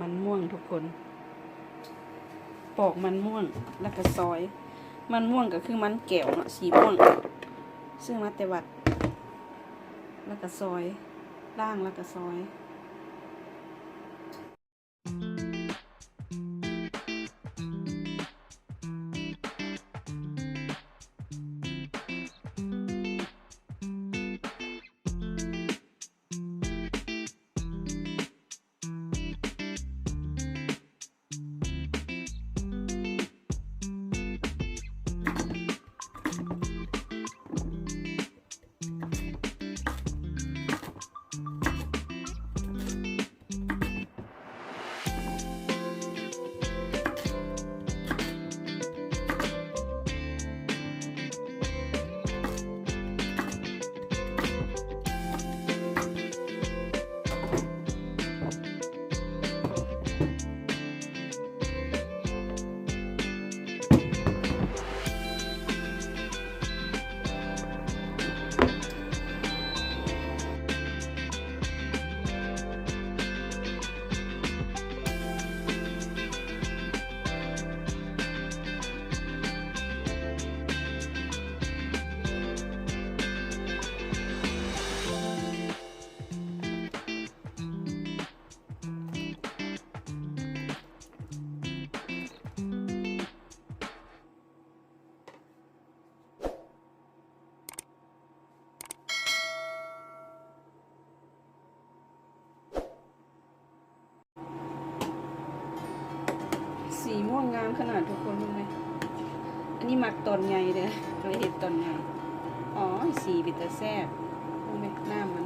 มันม่วงทุกคน ปอกมันม่วงแล้วก็ซอย มันม่วงก็คือมันแก้วเนาะสีม่วง ซึ่งมาแต่วัด แล้วก็ซอยล่างแล้วก็ซอย สีม่วงงามขนาดทุกคนรู้ไหมอันนี้หมักตอนใหญ่เลยเราเห็นตอนใหญ่ อ๋อ สีบิตเตอร์แซ่บรู้ไหมหน้ามัน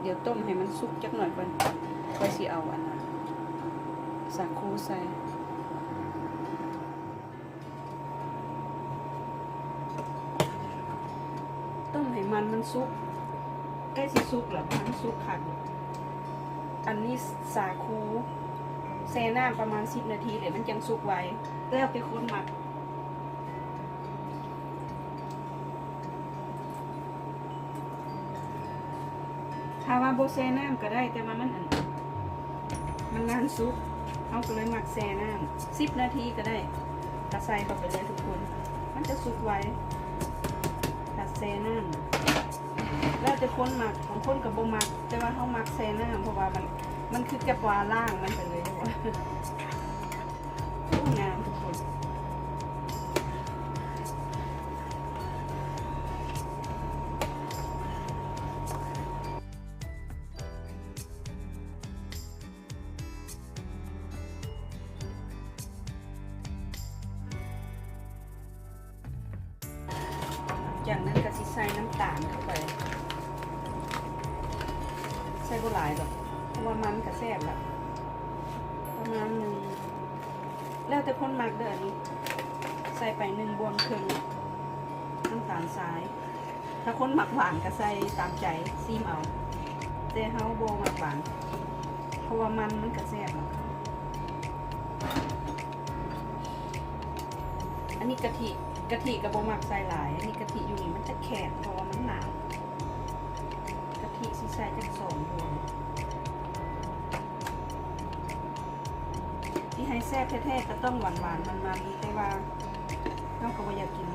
เดี๋ยวต้มให้มันสุกจักหน่อยก่อนค่อยสิเอาอันนั้นสาคูใส่ ต้มให้มันมันสุก ใกล้สิสุกแล้วมันสุกขันอันนี้สาคูเซน้ำประมาณสิบนาทีเดี๋ยมันจังสุกไว้แล้วไปคนหมักถ้าว่าโบเซน้ำก็ได้แต่ว่ามันอันมันนานสุกเอาก็เลยหมักแซน้ำสิบนาทีก็ได้กระใส่เข้าไปเลยทุกคน มันจะสุกไว้ถ้าแซน้ำ แล้วจะคนหมักบางคนกับบ่มัก แต่ว่าเขามักแซ่น้ำเพราะว่ามันมันคือแกับวาล่างมันไปเลยว่าโอ้งามทุกคนจากนั้นก็สิใส่น้ำตาลเข้าไป่ก็หลายดอกเพราะว่ามันกระแซบละประมาณหนึ่งแล้วแต่คนมักเด้ออันนี้ ใส่ไปหนึ่งบวงครึ่งน้ำตาลทราย ถ้าคนหมักหวานก็ใส่ตามใจซีมเอาแต่เฮาโบหมักหวาน เพราะว่ามันมันกระแซบอะอันนี้กะทิกะทิกับโบหมักใส่หลาย อันนี้กะทิอยู่นี่มันจะแข็งเพราะว่ามัน ทิสิใส่จักสองดวงที่ให้แซ่บแท้ๆก็ต้องหวานๆมันมันๆแต่ว่าน้องก็บ่อยากกิน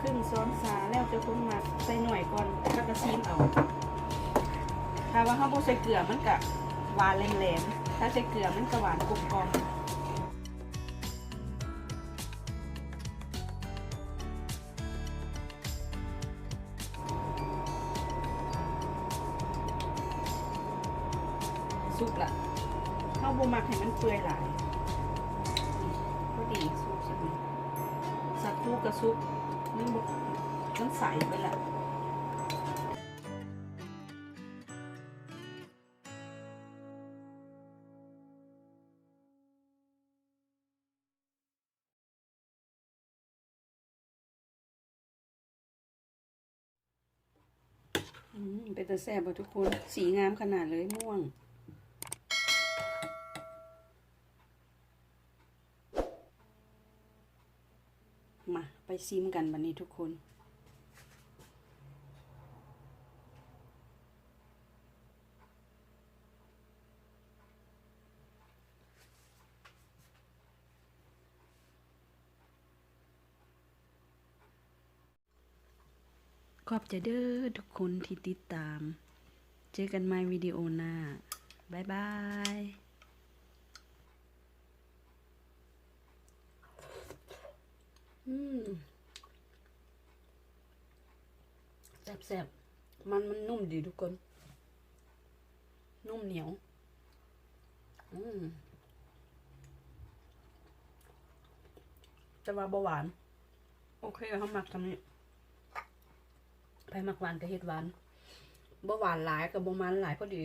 ครึ่งซ้อนสาแล้วจะคุ้นมาใส่หน่อยก่อนแล้วก็ซีมเอาถ้าว่าข้าวโพดใส่เกลือมันกะหวานแหลมๆถ้าใส่เกลือมันกะหวานกลมกลมสุกละข้าวโพดมักให้มันเปื่อยหลาย กรู่กับซุปมันบมันใสไปละเป็นตาแซ่บทุกคน สีงามขนาดเลยม่วง มา ไป ซิมกันบันนี้ทุกคนขอบใจเด้อทุกคนที่ติดตาม เจอกันใหม่วิดีโอหน้า บ๊ายบาย อืมแซ่บๆ มันมันนุ่มดีทุกคน นุ่มเหนียว อืมแต่ว่าเบาหวาน โอเคเขาหมักทำนี้ไปหมักหวานกับเห็ดหวานเบ่หวานหลายกับบ่มันหลายพอดี